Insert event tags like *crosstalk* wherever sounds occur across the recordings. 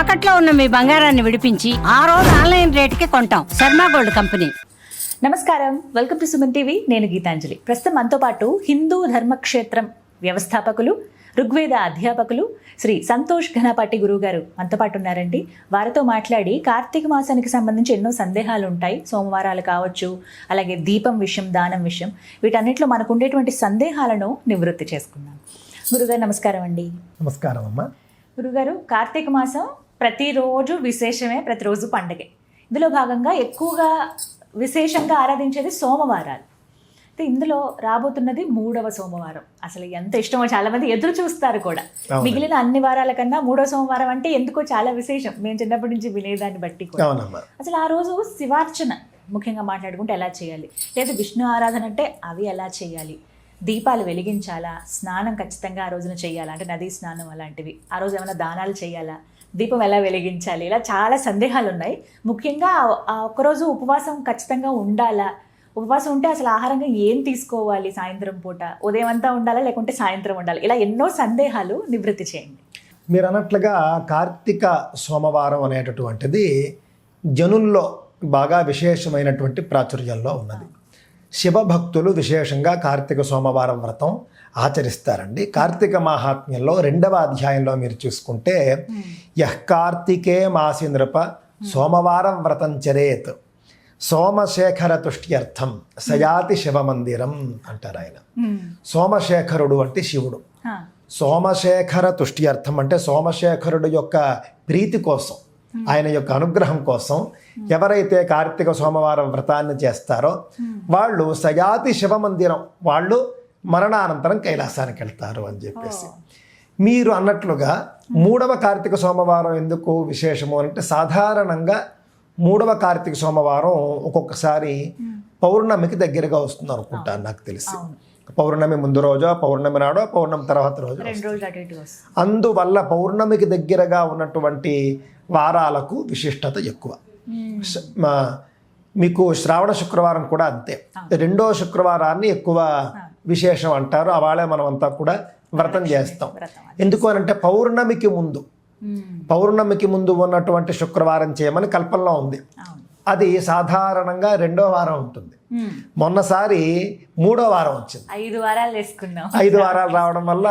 తాకట్లో ఉన్న మీ బంగారాన్ని విడిపించి ఆ రోజు ఆన్లైన్ రేటుకి కొంటాం. Sharma gold company. నమస్కారం. Welcome to Suman TV. నేను గీతాంజలి. ప్రస్తుతం మనతో పాటు హిందూ ధర్మక్షేత్రం వ్యవస్థాపకులు ఋగ్వేద అధ్యాపకులు శ్రీ సంతోష్ ఘనపాటి గురువు గారు మనతో పాటు ఉన్నారండి. వారితో మాట్లాడి కార్తీక మాసానికి సంబంధించి ఎన్నో సందేహాలు ఉంటాయి. సోమవారాలు కావచ్చు అలాగే దీపం విషయం దానం విషయం వీటన్నిటిలో మనకు ఉండేటువంటి సందేహాలను నివృత్తి చేసుకుందాం. గురుగారు నమస్కారం అండి. నమస్కారం అమ్మా. గురుగారు కార్తీక మాసం ప్రతిరోజు విశేషమే ప్రతిరోజు పండగే. ఇందులో భాగంగా ఎక్కువగా విశేషంగా ఆరాధించేది సోమవారాలు. అయితే ఇందులో రాబోతున్నది మూడవ సోమవారం. అసలు ఎంత ఇష్టమో చాలా మంది ఎదురు చూస్తారు కూడా. మిగిలిన అన్ని వారాల కన్నా మూడవ సోమవారం అంటే ఎందుకో చాలా విశేషం. మేము చిన్నప్పటి నుంచి వినేదాన్ని బట్టి కూడా. అసలు ఆ రోజు శివార్చన ముఖ్యంగా మాట్లాడుకుంటే ఎలా చేయాలి? లేదా విష్ణు ఆరాధన అంటే అవి ఎలా చేయాలి? దీపాలు వెలిగించాలా? స్నానం ఖచ్చితంగా ఆ రోజున చేయాలా? అంటే నదీ స్నానం అలాంటివి. ఆ రోజు ఏమైనా దానాలు చేయాలా? దీపం ఎలా వెలిగించాలి? ఇలా చాలా సందేహాలు ఉన్నాయి ముఖ్యంగా ఒక్కరోజు ఉపవాసం ఖచ్చితంగా ఉండాలా? ఉపవాసం ఉంటే అసలు ఆహారంగా ఏం తీసుకోవాలి సాయంత్రం పూట? ఉదయం అంతా ఉండాలా? లేకుంటే సాయంత్రం ఉండాలి? ఇలా ఎన్నో సందేహాలు నివృత్తి చేయండి. మీరు అన్నట్లుగా కార్తీక సోమవారం అనేటటువంటిది జనుల్లో బాగా విశేషమైనటువంటి ప్రాచుర్యంలో ఉన్నది. శివభక్తులు విశేషంగా కార్తీక సోమవారం వ్రతం ఆచరిస్తారండి. కార్తీక మాహాత్మ్యంలో రెండవ అధ్యాయంలో మీరు చూసుకుంటే యహ్ కార్తీకే మాసి నృప సోమవారం వ్రతం చరేత్ సోమశేఖర తుష్ట్యర్థం సయాతి శివమందిరం అంటారు ఆయన. సోమశేఖరుడు అంటే శివుడు. సోమశేఖర తుష్ట్యర్థం అంటే సోమశేఖరుడు యొక్క ప్రీతి కోసం ఆయన యొక్క అనుగ్రహం కోసం ఎవరైతే కార్తీక సోమవారం వ్రతాన్ని చేస్తారో వాళ్ళు సయాతి శివ మందిరం వాళ్ళు మరణానంతరం కైలాసానికి వెళ్తారు అని చెప్పేసి. మీరు అన్నట్లుగా మూడవ కార్తీక సోమవారం ఎందుకు విశేషము అంటే సాధారణంగా మూడవ కార్తీక సోమవారం ఒక్కొక్కసారి పౌర్ణమికి దగ్గరగా వస్తుంది అనుకుంటాను నాకు తెలిసి. పౌర్ణమి ముందు రోజో పౌర్ణమి నాడో పౌర్ణమి తర్వాత రోజు అందువల్ల పౌర్ణమికి దగ్గరగా ఉన్నటువంటి వారాలకు విశిష్టత ఎక్కువ. మీకు శ్రావణ శుక్రవారం కూడా అంతే. రెండో శుక్రవారాన్ని ఎక్కువ విశేషం అంటారు. అవాళే మనం అంతా కూడా వ్రతం చేస్తాం. ఎందుకు అనంటే పౌర్ణమికి ముందు పౌర్ణమికి ముందు ఉన్నటువంటి శుక్రవారం చేయమని కల్పనలో ఉంది. అది సాధారణంగా రెండో వారం ఉంటుంది. మొన్నసారి మూడో వారం వచ్చింది. ఐదు వారాలు వేసుకున్నాం. ఐదు వారాలు రావడం వల్ల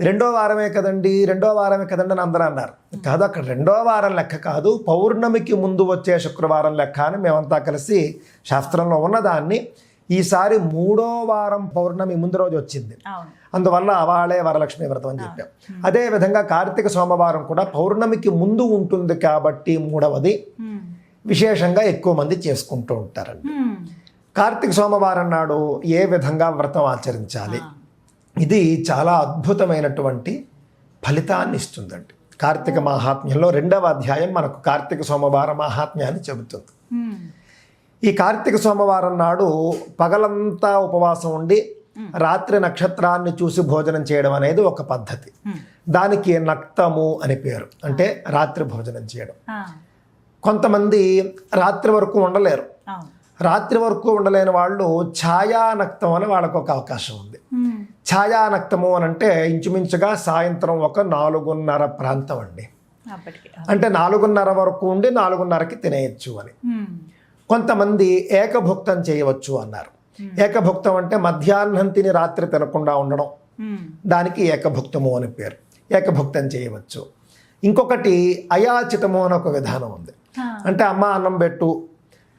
రెండో వారమే కదండి రెండో వారమే కదండి అని అందరూ అన్నారు. కాదు అక్కడ రెండో వారం లెక్క కాదు పౌర్ణమికి ముందు వచ్చే శుక్రవారం లెక్క అని మేమంతా కలిసి శాస్త్రంలో ఉన్నదాన్ని ఈసారి మూడో వారం పౌర్ణమి ముందు రోజు వచ్చింది. అందువల్ల అవాళే వరలక్ష్మి వ్రతం అని చెప్పాం. అదే విధంగా కార్తీక సోమవారం కూడా పౌర్ణమికి ముందు ఉంటుంది కాబట్టి మూడవది విశేషంగా ఎక్కువ మంది చేసుకుంటూ ఉంటారండి. కార్తీక సోమవారం నాడు ఏ విధంగా వ్రతం ఆచరించాలి? ఇది చాలా అద్భుతమైనటువంటి ఫలితాన్ని ఇస్తుందండి. కార్తీక మాహాత్మ్యంలో రెండవ అధ్యాయం మనకు కార్తీక సోమవార మాహాత్మ్యాన్ని చెబుతుంది. ఈ కార్తీక సోమవారం నాడు పగలంతా ఉపవాసం ఉండి రాత్రి నక్షత్రాన్ని చూసి భోజనం చేయడం అనేది ఒక పద్ధతి. దానికి నక్తము అని పేరు. అంటే రాత్రి భోజనం చేయడం. కొంతమంది రాత్రి వరకు ఉండలేరు. రాత్రి వరకు ఉండలేని వాళ్ళు ఛాయానక్తం అని వాళ్ళకు ఒక అవకాశం ఉంది. ఛాయానక్తము అని అంటే ఇంచుమించుగా సాయంత్రం ఒక నాలుగున్నర ప్రాంతం అండి. అంటే నాలుగున్నర వరకు ఉండి నాలుగున్నరకి తినేయచ్చు అని. కొంతమంది ఏకభుక్తం చేయవచ్చు అన్నారు. ఏకభుక్తం అంటే మధ్యాహ్నం తిని రాత్రి తినకుండా ఉండడం. దానికి ఏకభుక్తము అని పేరు. ఏకభుక్తం చేయవచ్చు. ఇంకొకటి అయాచితము అని ఒక విధానం ఉంది. అంటే అమ్మ అన్నం పెట్టు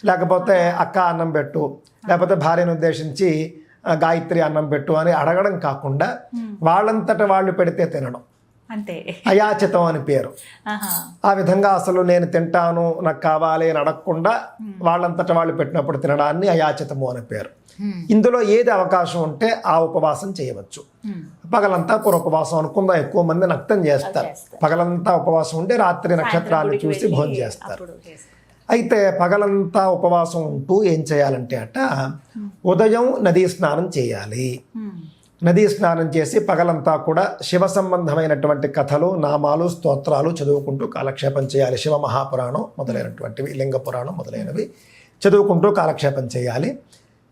లేకపోతే అక్క అన్నం పెట్టు లేకపోతే భార్యను ఉద్దేశించి గాయత్రి అన్నం పెట్టు అని అడగడం కాకుండా వాళ్ళంతట వాళ్ళు పెడితే తినడం. అంతే. అయాచితం అని పేరు ఆ విధంగా అసలు నేను తింటాను నాకు కావాలి అని అడగకుండా వాళ్ళంతట వాళ్ళు పెట్టినప్పుడు తినడాన్ని అయాచితము అని పేరు. ఇందులో ఏది అవకాశం ఉంటే ఆ ఉపవాసం చేయవచ్చు. పగలంతా కూడా ఉపవాసం అనుకుందాం? ఎక్కువ మంది నక్తం చేస్తారు. పగలంతా ఉపవాసం ఉంటే రాత్రి నక్షత్రాన్ని గుడికి చూసి భోజనం చేస్తారు. అయితే పగలంతా ఉపవాసం ఉంటూ ఏం చేయాలంటే అట ఉదయం నదీ స్నానం చేయాలి. నదీ స్నానం చేసి పగలంతా కూడా శివ సంబంధమైనటువంటి కథలు నామాలు స్తోత్రాలు చదువుకుంటూ కాలక్షేపం చేయాలి. శివ మహాపురాణం మొదలైనటువంటివి లింగ పురాణం మొదలైనవి చదువుకుంటూ కాలక్షేపం చేయాలి.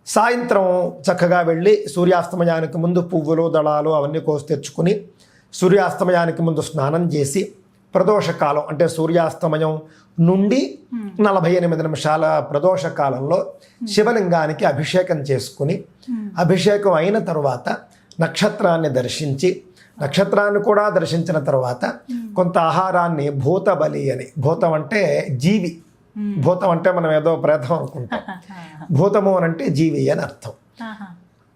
సాయంత్రం చక్కగా వెళ్ళి సూర్యాస్తమయానికి ముందు పువ్వులు దళాలు అవన్నీ కోసి తెచ్చుకుని సూర్యాస్తమయానికి ముందు స్నానం చేసి ప్రదోష కాలం అంటే సూర్యాస్తమయం నుండి నలభై ఎనిమిది నిమిషాల ప్రదోష కాలంలో శివలింగానికి అభిషేకం చేసుకుని అభిషేకం అయిన తరువాత నక్షత్రాన్ని దర్శించి నక్షత్రాన్ని కూడా దర్శించిన తర్వాత కొంత ఆహారాన్ని భూత బలి అని. భూతం అంటే జీవి. భూతం అంటే మనం ఏదో ప్రేతం అనుకుంటాం. *laughs* భూతము అని అంటే జీవి అని అర్థం.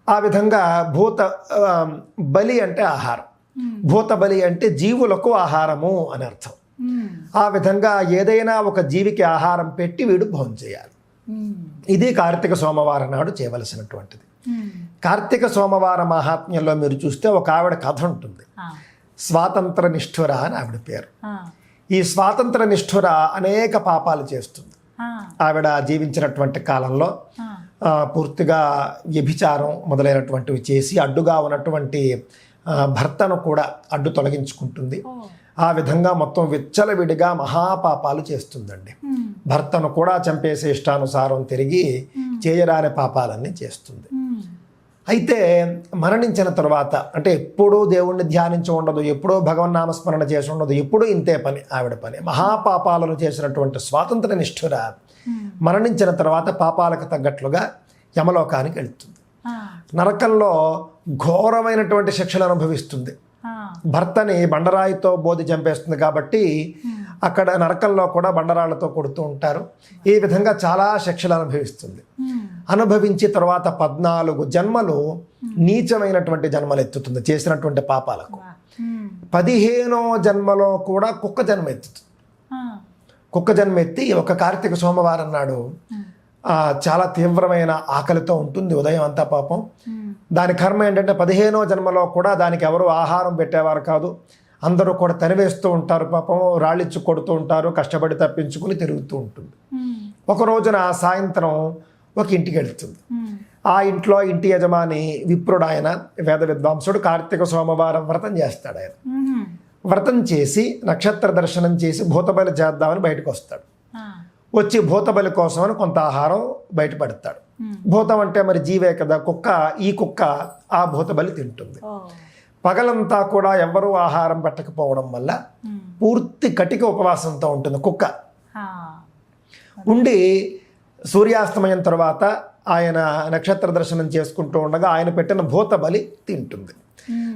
ఆ విధంగా భూత బలి అంటే ఆహారం. భూత బలి అంటే జీవులకు ఆహారము అని అర్థం. ఆ విధంగా ఏదైనా ఒక జీవికి ఆహారం పెట్టి వీడు భోజనం చేయాలి. ఇది కార్తీక సోమవారం నాడు చేయవలసినటువంటిది. కార్తీక సోమవార మహాత్మ్యంలో మీరు చూస్తే ఒక ఆవిడ కథ ఉంటుంది. స్వాతంత్ర నిష్ఠుర అని ఆవిడ పేరు. ఈ స్వాతంత్ర నిష్ఠుర అనేక పాపాలు చేస్తుంది. ఆవిడ జీవించినటువంటి కాలంలో పూర్తిగా వ్యభిచారం మొదలైనటువంటివి చేసి అడ్డుగా ఉన్నటువంటి భర్తను కూడా అడ్డు తొలగించుకుంటుంది. ఆ విధంగా మొత్తం విచ్చలవిడిగా మహాపాపాలు చేస్తుందండి. భర్తను కూడా చంపేసే ఇష్టానుసారం తిరిగి చేయరాని పాపాలన్నీ చేస్తుంది. అయితే మరణించిన తర్వాత అంటే ఎప్పుడూ దేవుణ్ణి ధ్యానించి ఉండదు ఎప్పుడూ భగవన్నామస్మరణ చేసి ఉండదు ఎప్పుడూ ఇంతే పని ఆవిడ పని మహాపాపాలను చేసినటువంటి స్వాతంత్ర నిష్ఠుర మ్మ్. మరణించిన తర్వాత పాపాలకు తగ్గట్లుగా యమలోకానికి వెళ్తుంది. నరకంలో ఘోరమైనటువంటి శిక్షలు అనుభవిస్తుంది. భర్తని బండరాయితో బోధి చంపేస్తుంది కాబట్టి అక్కడ నరకంలో కూడా బండరాళ్ళతో కొడుతూ ఉంటారు ఈ విధంగా చాలా శిక్షలు అనుభవిస్తుంది. అనుభవించి తర్వాత పద్నాలుగు జన్మలు నీచమైనటువంటి జన్మలు ఎత్తుతుంది చేసినటువంటి పాపాలకు. పదిహేనో జన్మలో కూడా కుక్క జన్మ ఎత్తుతుంది. కుక్క జన్మ ఎత్తి ఒక కార్తీక సోమవారం నాడు చాలా తీవ్రమైన ఆకలితో ఉంటుంది ఉదయం అంతా పాపం. దాని కర్మ ఏంటంటే పదిహేనో జన్మలో కూడా దానికి ఎవరు ఆహారం పెట్టేవారు కాదు అందరూ కూడా తరివేస్తూ ఉంటారు పాపం రాళ్ళిచ్చి కొడుతూ ఉంటారు కష్టపడి తప్పించుకుని తిరుగుతూ ఉంటుంది. ఒక రోజున సాయంత్రం ఒక ఇంటికి వెళ్తుంది. ఆ ఇంట్లో ఇంటి యజమాని విప్రుడు ఆయన వేద విద్వాంసుడు కార్తీక సోమవారం వ్రతం చేస్తాడు ఆయన. వ్రతం చేసి నక్షత్ర దర్శనం చేసి భూతబలి చేద్దామని బయటకు వస్తాడు. వచ్చి భూతబలి కోసమని కొంత ఆహారం బయటపడతాడు. భూతం అంటే మరి జీవే కదా కుక్క ఈ కుక్క ఆ భూతబలి తింటుంది. పగలంతా కూడా ఎవ్వరూ ఆహారం పెట్టకపోవడం వల్ల. పూర్తి కటిక ఉపవాసంతో ఉంటుంది కుక్క. ఉండి సూర్యాస్తమయం తర్వాత ఆయన నక్షత్ర దర్శనం చేసుకుంటూ ఉండగా ఆయన పెట్టిన భూత బలి తింటుంది.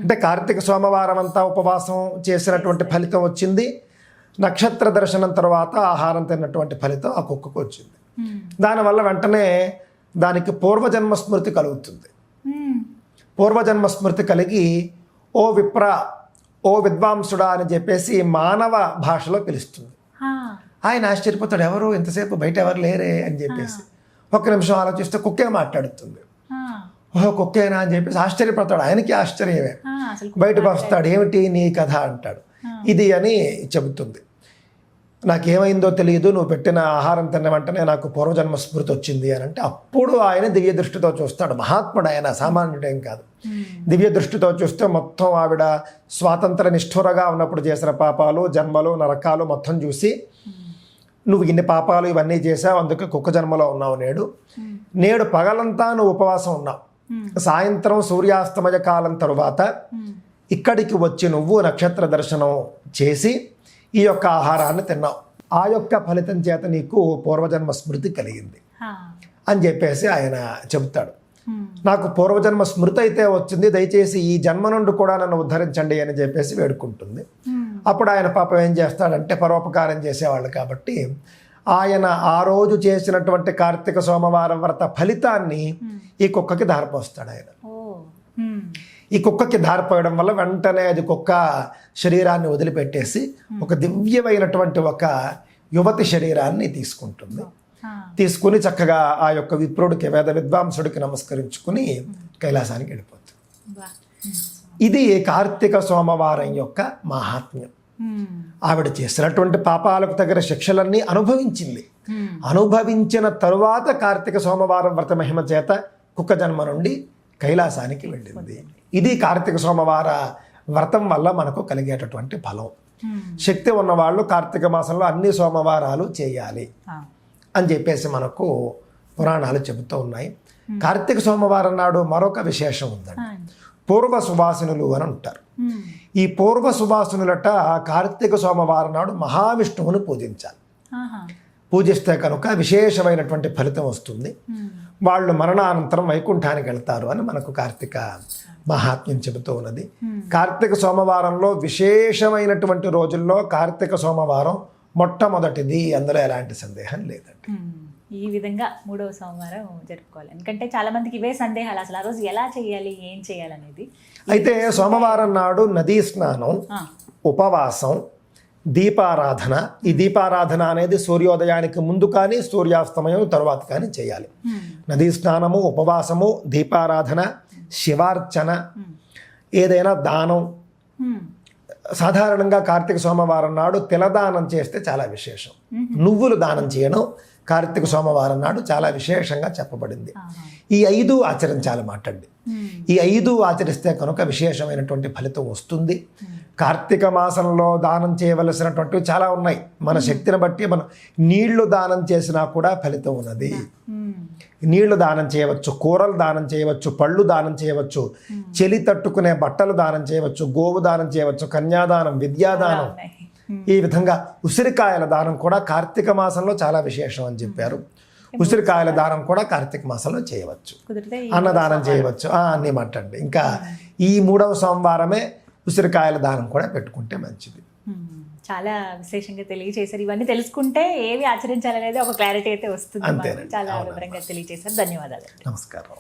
అంటే కార్తీక సోమవారం అంతా ఉపవాసం చేసినటువంటి ఫలితం వచ్చింది నక్షత్ర దర్శనం తర్వాత ఆహారం తిన్నటువంటి ఫలితం ఆ కుక్కకు వచ్చింది. దానివల్ల వెంటనే దానికి పూర్వజన్మ స్మృతి కలుగుతుంది. పూర్వజన్మ స్మృతి కలిగి ఓ విప్ర ఓ విద్వాంసుడా అని చెప్పేసి మానవ భాషలో పిలుస్తుంది. ఆయన ఆశ్చర్యపోతాడు ఎవరు? ఇంతసేపు బయట ఎవరు లేరే అని చెప్పేసి. ఒక్క నిమిషం ఆలోచిస్తే కుక్కే మాట్లాడుతుంది. ఓహో కుక్కేనా అని చెప్పేసి ఆశ్చర్యపడతాడు ఆయనకి ఆశ్చర్యమే. బయటకు వస్తాడు ఏమిటి నీ కథ అంటాడు. ఇది అని చెబుతుంది. నాకేమైందో తెలియదు నువ్వు పెట్టిన ఆహారం తిన్న వెంటనే నాకు పూర్వజన్మ స్మృతి వచ్చింది అని అంటే అప్పుడు ఆయన దివ్య దృష్టితో చూస్తాడు మహాత్ముడు ఆయన సామాన్యుడేం కాదు. దివ్య దృష్టితో చూస్తే మొత్తం ఆవిడ స్వాతంత్ర నిష్ఠురగా ఉన్నప్పుడు చేసిన పాపాలు జన్మలు నరకాలు మొత్తం చూసి నువ్వు ఇన్ని పాపాలు ఇవన్నీ చేసావు అందుకే కుక్క జన్మలో ఉన్నావు నేడు. నేడు పగలంతా నువ్వు ఉపవాసం ఉన్నావు. సాయంత్రం సూర్యాస్తమయ కాలం తరువాత. ఇక్కడికి వచ్చి నువ్వు నక్షత్ర దర్శనం చేసి ఈ యొక్క ఆహారాన్ని తిన్నావు ఆ యొక్క ఫలితం చేత నీకు పూర్వజన్మ స్మృతి కలిగింది. అని చెప్పేసి ఆయన చెబుతాడు. నాకు పూర్వజన్మ స్మృతి అయితే వచ్చింది దయచేసి ఈ జన్మ నుండి కూడా నన్ను ఉద్ధరించండి అని చెప్పేసి వేడుకుంటుంది. అప్పుడు ఆయన పాపం ఏం చేస్తాడంటే పరోపకారం చేసేవాళ్ళు కాబట్టి ఆయన ఆ రోజు చేసినటువంటి కార్తీక సోమవారం వ్రత ఫలితాన్ని ఈ కుక్కకి ధారపోస్తాడు ఆయన. ఈ కుక్కకి ధారపోయడం వల్ల వెంటనే అది కుక్క శరీరాన్ని వదిలిపెట్టేసి ఒక దివ్యమైనటువంటి ఒక యువతి శరీరాన్ని తీసుకుంటుంది. తీసుకుని చక్కగా ఆ యొక్క విప్రుడికి వేద విద్వాంసుడికి నమస్కరించుకుని కైలాసానికి వెళ్ళిపోతుంది. ఇది కార్తీక సోమవారం యొక్క మాహాత్మ్యం మ్మ్. ఆవిడ చేసినటువంటి పాపాలకు తగిన శిక్షలన్నీ అనుభవించింది. అనుభవించిన తరువాత కార్తీక సోమవారం వ్రత మహిమ చేత కుక్క జన్మ నుండి కైలాసానికి వెళ్ళింది ఇది కార్తీక సోమవార వ్రతం వల్ల మనకు కలిగేటటువంటి ఫలం. శక్తి ఉన్నవాళ్ళు కార్తీక మాసంలో అన్ని సోమవారాలు చేయాలి. అని చెప్పేసి మనకు పురాణాలు చెబుతూ ఉన్నాయి కార్తీక సోమవారం నాడు మరొక విశేషం ఉందండి. పూర్వ సువాసినులు అని ఉంటారు. ఈ పూర్వ సువాసునులట కార్తీక సోమవారం నాడు మహావిష్ణువుని పూజించాలి. పూజిస్తే కనుక విశేషమైనటువంటి ఫలితం వస్తుంది. వాళ్ళు మరణానంతరం వైకుంఠానికి వెళ్తారు అని మనకు కార్తీక మహాత్మ్యం చెబుతూ ఉన్నది. కార్తీక సోమవారంలో విశేషమైనటువంటి రోజుల్లో కార్తీక సోమవారం మొట్టమొదటిది. అందులో ఎలాంటి సందేహం లేదండి. ఈ విధంగా మూడవ సోమవారం జరుపుకోవాలి. ఎందుకంటే చాలా మందికి ఇవే సందేహాలు అసలు ఆ రోజు ఎలా చేయాలి ఏం చేయాలనేది. అయితే సోమవారం నాడు నదీ స్నానం. ఉపవాసం దీపారాధన. ఈ దీపారాధన అనేది సూర్యోదయానికి ముందు కానీ సూర్యాస్తమయం తర్వాత కానీ చేయాలి. మ్మ్. నదీ స్నానము ఉపవాసము దీపారాధన శివార్చన ఏదైనా దానం. మ్మ్. సాధారణంగా కార్తీక సోమవారం నాడు తిలదానం చేస్తే చాలా విశేషం. నువ్వులు దానం చేయడం కార్తీక సోమవారం నాడు చాలా విశేషంగా చెప్పబడింది. ఈ ఐదు ఆచరించాలి మాటండి మ్మ్. ఈ ఐదు ఆచరిస్తే కనుక విశేషమైనటువంటి ఫలితం వస్తుంది కార్తీక మాసంలో దానం చేయవలసినటువంటివి చాలా ఉన్నాయి మన శక్తిని బట్టి మనం నీళ్ళు దానం చేసినా కూడా ఫలితం ఉన్నది. నీళ్ళు దానం చేయవచ్చు కూరలు దానం చేయవచ్చు పళ్ళు దానం చేయవచ్చు చెలి తట్టుకునే బట్టలు దానం చేయవచ్చు గోవు దానం చేయవచ్చు కన్యాదానం విద్యాదానం. ఈ విధంగా ఉసిరికాయల దానం కూడా కార్తీక మాసంలో చాలా విశేషం అని చెప్పారు. ఉసిరికాయల దానం కూడా కార్తీక మాసంలో చేయవచ్చు. అన్నదానం చేయవచ్చు. ఆ, అన్నీ మట్టండి ఇంకా ఈ మూడవ సోమవారమే ఉసిరికాయల దానం కూడా పెట్టుకుంటే మంచిది. చాలా విశేషంగా తెలియజేశారు ఇవన్నీ తెలుసుకుంటే ఏవి ఆచరించాలనేది ఒక క్లారిటీ అయితే వస్తుంది. చాలా వివరంగా తెలియజేశారు ధన్యవాదాలు. నమస్కారం.